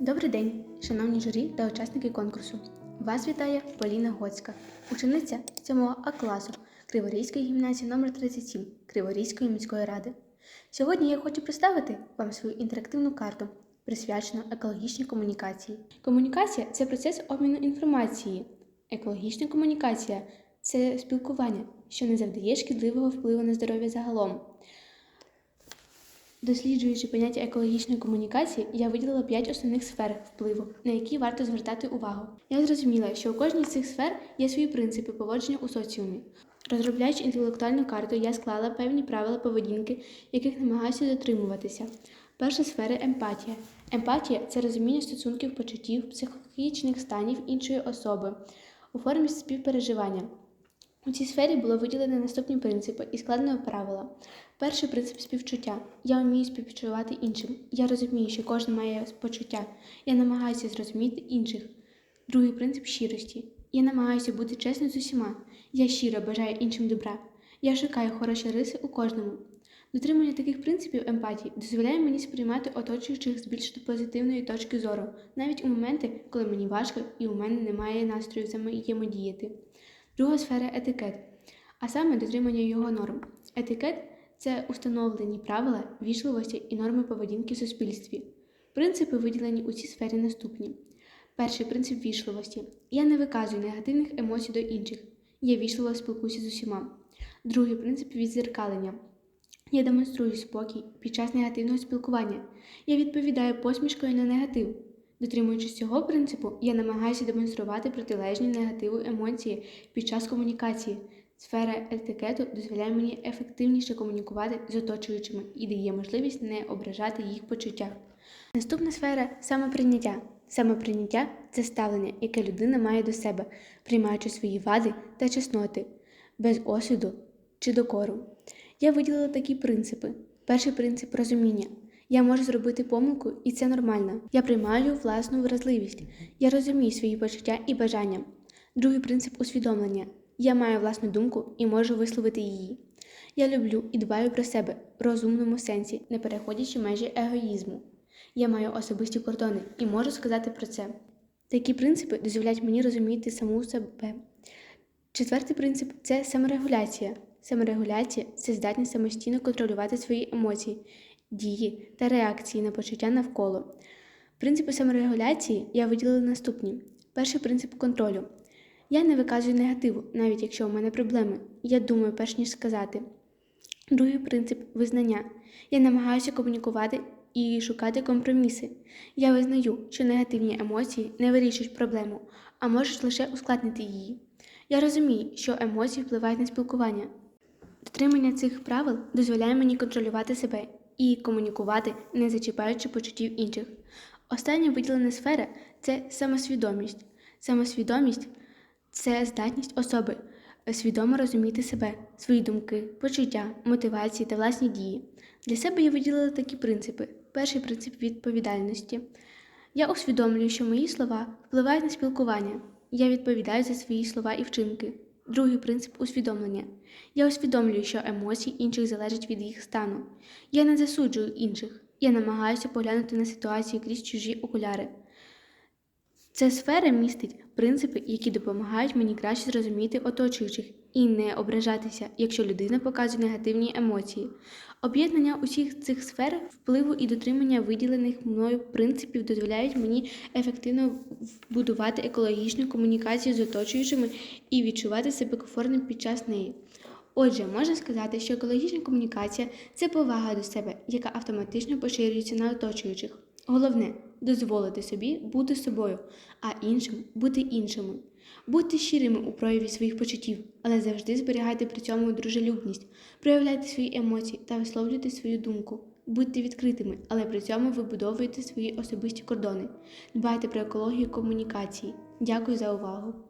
Добрий день, шановні журі та учасники конкурсу. Вас вітає Поліна Гоцька, учениця 7 А класу Криворізької гімназії номер 37 Криворізької міської ради. Сьогодні я хочу представити вам свою інтерактивну карту, присвячену екологічній комунікації. Комунікація це процес обміну інформації. Екологічна комунікація це спілкування, що не завдає шкідливого впливу на здоров'я загалом. Досліджуючи поняття екологічної комунікації, я виділила п'ять основних сфер впливу, на які варто звертати увагу. Я зрозуміла, що у кожній з цих сфер є свої принципи поводження у соціумі. Розробляючи інтелектуальну карту, я склала певні правила поведінки, яких намагаюся дотримуватися. Перша сфера емпатія. Емпатія це розуміння стосунків, почуттів, психологічних станів іншої особи у формі співпереживання. У цій сфері було виділено наступні принципи і складено правила. Перший принцип співчуття. Я вмію співчувати іншим. Я розумію, що кожен має почуття. Я намагаюся зрозуміти інших. Другий принцип щирості. Я намагаюся бути чесним з усіма. Я щиро бажаю іншим добра. Я шукаю хороші риси у кожному. Дотримання таких принципів емпатії дозволяє мені сприймати оточуючих з більш позитивної точки зору, навіть у моменти, коли мені важко і у мене немає настрою взаємодіяти. Друга сфера етикет, а саме дотримання його норм. Етикет це установлені правила вічливості і норми поведінки в суспільстві. Принципи виділені у цій сфері наступні. Перший принцип вічливості. Я не виказую негативних емоцій до інших. Я вічливо спілкуюся з усіма. Другий принцип відзеркалення. Я демонструю спокій під час негативного спілкування. Я відповідаю посмішкою на негатив. Дотримуючись цього принципу, я намагаюся демонструвати протилежні негативу емоції під час комунікації. Сфера етикету дозволяє мені ефективніше комунікувати з оточуючими і дає можливість не ображати їх почуття. Наступна сфера самоприйняття. Самоприйняття це ставлення, яке людина має до себе, приймаючи свої вади та чесноти, без осуду чи докору. Я виділила такі принципи. Перший принцип розуміння. Я можу зробити помилку, і це нормально. Я приймаю власну вразливість. Я розумію свої почуття і бажання. Другий принцип усвідомлення. Я маю власну думку і можу висловити її. Я люблю і дбаю про себе в розумному сенсі, не переходячи межі егоїзму. Я маю особисті кордони і можу сказати про це. Такі принципи дозволяють мені розуміти саму себе. Четвертий принцип це саморегуляція. Саморегуляція це здатність самостійно контролювати свої емоції, дії та реакції на почуття навколо. Принципи саморегуляції я виділила наступні: перший принцип контролю. Я не виказую негативу, навіть якщо у мене проблеми. Я думаю, перш ніж сказати. Другий принцип визнання. Я намагаюся комунікувати і шукати компроміси. Я визнаю, що негативні емоції не вирішують проблему, а можуть лише ускладнити її. Я розумію, що емоції впливають на спілкування. Дотримання цих правил дозволяє мені контролювати себе і комунікувати, не зачіпаючи почуттів інших. Остання виділена сфера це самосвідомість. Самосвідомість це здатність особи свідомо розуміти себе, свої думки, почуття, мотивації та власні дії. Для себе я виділила такі принципи. Перший принцип відповідальності. Я усвідомлюю, що мої слова впливають на спілкування. Я відповідаю за свої слова і вчинки. Другий принцип усвідомлення. Я усвідомлюю, що емоції інших залежать від їх стану. Я не засуджую інших. Я намагаюся поглянути на ситуацію крізь чужі окуляри. Ця сфера містить принципи, які допомагають мені краще зрозуміти оточуючих і не ображатися, якщо людина показує негативні емоції. Об'єднання усіх цих сфер впливу і дотримання виділених мною принципів дозволяють мені ефективно будувати екологічну комунікацію з оточуючими і відчувати себе комфортним під час неї. Отже, можна сказати, що екологічна комунікація це повага до себе, яка автоматично поширюється на оточуючих. Головне дозволити собі бути собою, а іншим бути іншими. Будьте щирими у прояві своїх почуттів, але завжди зберігайте при цьому дружелюбність, проявляйте свої емоції та висловлюйте свою думку. Будьте відкритими, але при цьому вибудовуйте свої особисті кордони. Дбайте про екологію комунікації. Дякую за увагу!